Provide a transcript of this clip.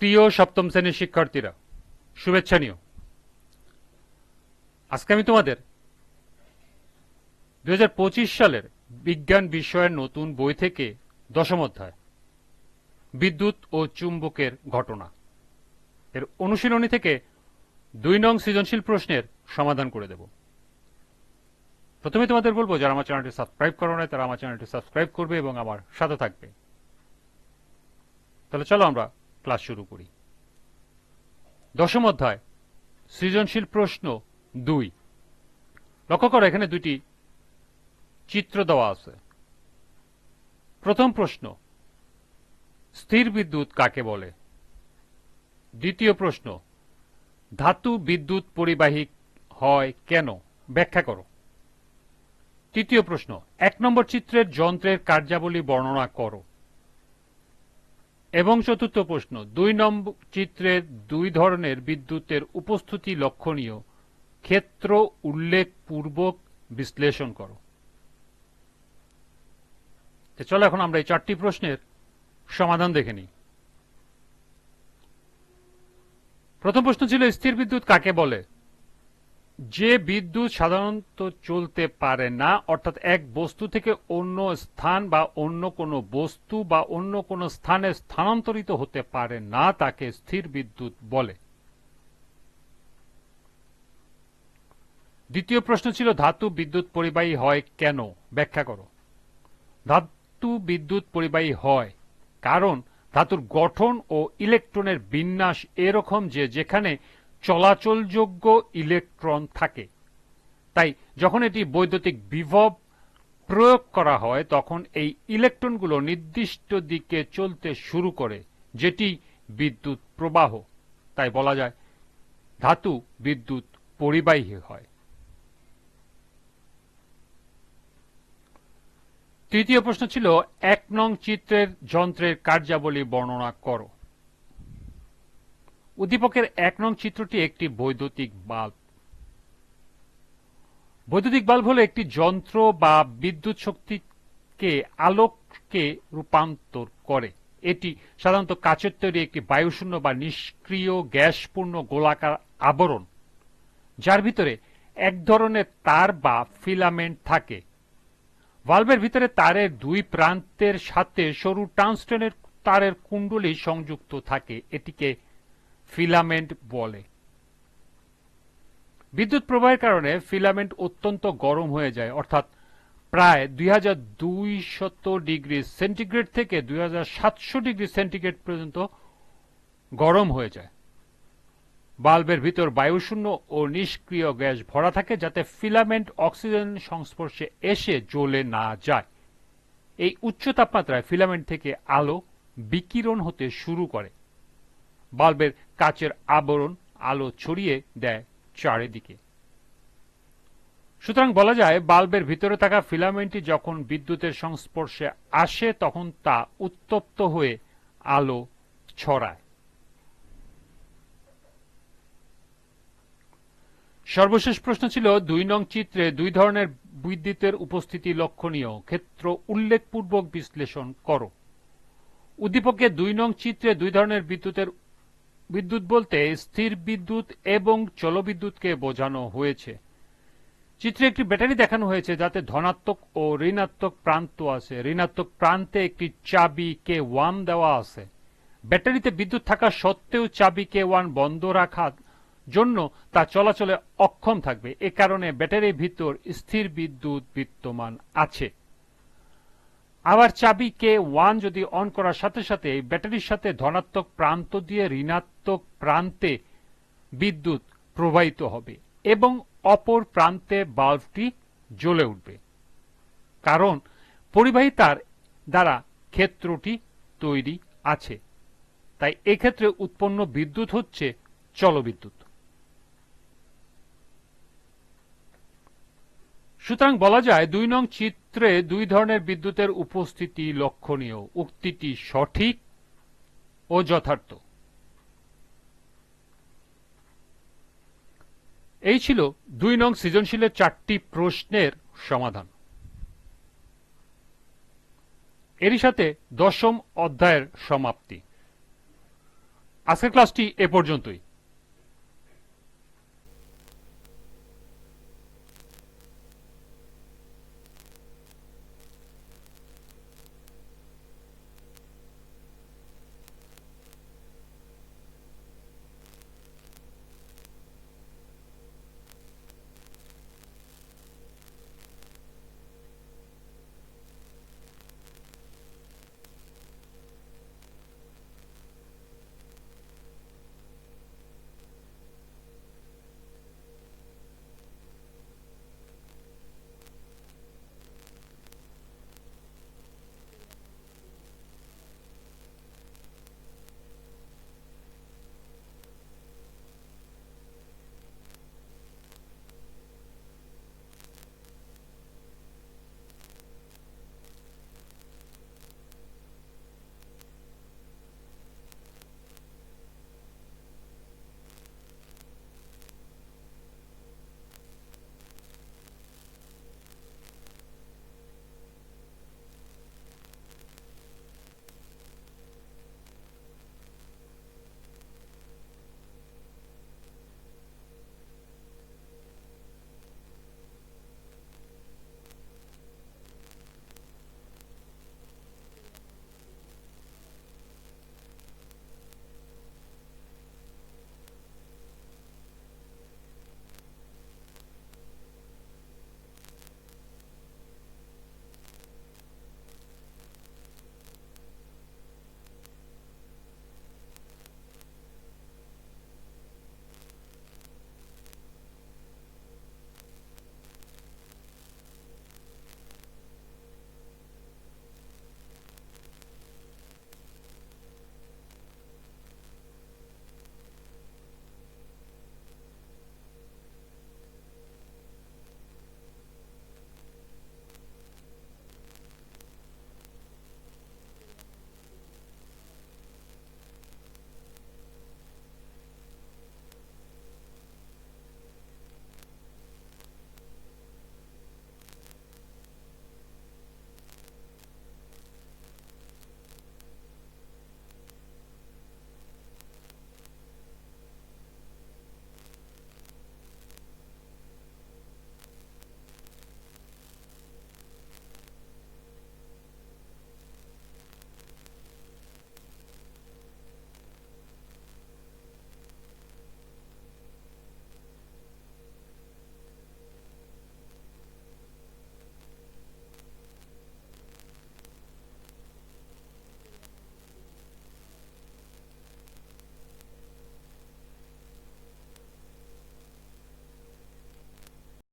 প্রিয় সপ্তম শ্রেণির শিক্ষার্থীরা, শুভেচ্ছা নিও। আজকে আমি তোমাদের দু হাজার পঁচিশ সালের বিজ্ঞান বিষয়ের নতুন বই থেকে দশম অধ্যায়, বিদ্যুৎ ও চুম্বকের ঘটনা এর অনুশীলনী থেকে দুই নং সৃজনশীল প্রশ্নের সমাধান করে দেব। প্রথমে তোমাদের বলব, যারা আমার চ্যানেলটি সাবস্ক্রাইব করো না তারা আমার চ্যানেলটি সাবস্ক্রাইব করবে এবং আমার সাথে থাকবে। তাহলে চলো আমরা ক্লাস শুরু করি। দশম অধ্যায়, সৃজনশীল প্রশ্ন দুই। লক্ষ্য করো, এখানে দুটি চিত্র দেওয়া আছে। প্রথম প্রশ্ন, স্থির বিদ্যুৎ কাকে বলে? দ্বিতীয় প্রশ্ন, ধাতু বিদ্যুৎ পরিবাহী হয় কেন? ব্যাখ্যা করো। তৃতীয় প্রশ্ন, এক নম্বর চিত্রের যন্ত্রের কার্যাবলী বর্ণনা করো। এবং চতুর্থ প্রশ্ন, দুই নম্বর চিত্রের দুই ধরনের বিদ্যুতের উপস্থিতি লক্ষণীয়। ক্ষেত্র উল্লেখ পূর্বক বিশ্লেষণ করো। চলো এখন আমরা এই চারটি প্রশ্নের সমাধান দেখে নিই। প্রথম প্রশ্ন ছিল, স্থির বিদ্যুৎ কাকে বলে? যে বিদ্যুৎ সাধারণত চলতে পারে না, অর্থাৎ এক বস্তু থেকে অন্য স্থান বা অন্য কোনো বস্তু বা অন্য কোনো স্থানে স্থানান্তরিত হতে পারে না, তাকে স্থির বিদ্যুৎ বলে। দ্বিতীয় প্রশ্ন ছিল, ধাতু বিদ্যুৎ পরিবাহী হয় কেন? ব্যাখ্যা করো। ধাতু বিদ্যুৎ পরিবাহী হয় কারণ ধাতুর গঠন ও ইলেকট্রনের বিন্যাস এরকম যে যেখানে চলাচলযোগ্য ইলেকট্রন থাকে। তাই যখন এটি বৈদ্যুতিক বিভব প্রয়োগ করা হয়, তখন এই ইলেকট্রনগুলো নির্দিষ্ট দিকে চলতে শুরু করে, যেটি বিদ্যুৎ প্রবাহ। তাই বলা যায়, ধাতু বিদ্যুৎ পরিবাহী হয়। তৃতীয় প্রশ্ন ছিল, এক নং চিত্রের যন্ত্রের কার্যাবলী বর্ণনা করো। উদ্দীপকের এক নং চিত্রটি একটি বৈদ্যুতিক বাল্ব। বৈদ্যুতিক বাল্ব হল একটি যন্ত্র বা বিদ্যুৎ শক্তিকে আলোককে রূপান্তর করে। এটি সাধারণত কাচের তৈরি একটি বায়ুশূন্য বা নিষ্ক্রিয় গ্যাসপূর্ণ গোলাকার আবরণ, যার ভিতরে এক ধরনের তার বা ফিলামেন্ট থাকে। ভালভের ভিতরে তারের দুই প্রান্তের সাথে সরু টানস্টেনের তারের কুণ্ডলী সংযুক্ত থাকে। এটিকে ফিলামেন্ট বলে। বিদ্যুৎ প্রবাহের কারণে ফিলামেন্ট অত্যন্ত গরম হয়ে যায়, অর্থাৎ প্রায় দুই ডিগ্রি সেন্টিগ্রেড থেকে দুই হাজার সাতশো ডিগ্রি সেন্টিগ্রেড পর্যন্ত গরম হয়ে যায়। বাল্বের ভিতর বায়ুশূন্য ও নিষ্ক্রিয় গ্যাস ভরা থাকে যাতে ফিলামেন্ট অক্সিজেন সংস্পর্শে এসে জ্বলে না যায়। এই উচ্চ তাপমাত্রায় ফিলামেন্ট থেকে আলো বিকিরণ হতে শুরু করে। বাল্বের কাচের আবরণ আলো ছড়িয়ে দেয় চারিদিকে। সুতরাং বলা যায়, বাল্বের ভিতরে থাকা ফিলামেন্টটি যখন বিদ্যুতের সংস্পর্শে আসে, তখন তা উত্তপ্ত হয়ে আলো ছড়ায়। সর্বশেষ প্রশ্ন ছিল, দুই নং চিত্রে দুই ধরনের বিদ্যুতের উপস্থিতি লক্ষণীয়। ক্ষেত্র উল্লেখপূর্বক বিশ্লেষণ করো। উদ্দীপকে দুই নং চিত্রে দুই ধরনের বিদ্যুতের বিদ্যুৎ বলতে স্থির বিদ্যুৎ এবং চলবিদ্যুৎকে বোঝানো হয়েছে। চিত্রে একটি ব্যাটারি দেখানো হয়েছে যাতে ধনাত্মক ও ঋণাত্মক প্রান্ত আছে। ঋণাত্মক প্রান্তে একটি চাবি কে ওয়ান দেওয়া আছে। ব্যাটারিতে বিদ্যুৎ থাকা সত্ত্বেও চাবি কে ওয়ান বন্ধ রাখার জন্য তা চলাচলে অক্ষম থাকবে। এ কারণে ব্যাটারির ভিতর স্থির বিদ্যুৎ বিদ্যমান আছে। আবার চাবি কে ওয়ান যদি অন করার সাথে সাথে ব্যাটারির সাথে ধনাত্মক প্রান্ত দিয়ে ঋণাত্মক প্রান্তে বিদ্যুৎ প্রবাহিত হবে এবং অপর প্রান্তে বাল্বটি জ্বলে উঠবে। কারণ পরিবাহী তার দ্বারা ক্ষেত্রটি তৈরি আছে। তাই এক্ষেত্রে উৎপন্ন বিদ্যুৎ হচ্ছে চলবিদ্যুৎ। সুতরাং বলা যায়, দুই নং চিত্রে দুই ধরনের বিদ্যুতের উপস্থিতি লক্ষণীয়। উক্তিটি সঠিক ও যথার্থ। এই ছিল দুই নং সৃজনশীলের চারটি প্রশ্নের সমাধান। এরই সাথে দশম অধ্যায়ের সমাপ্তি। আজকের ক্লাসটি এ পর্যন্তই।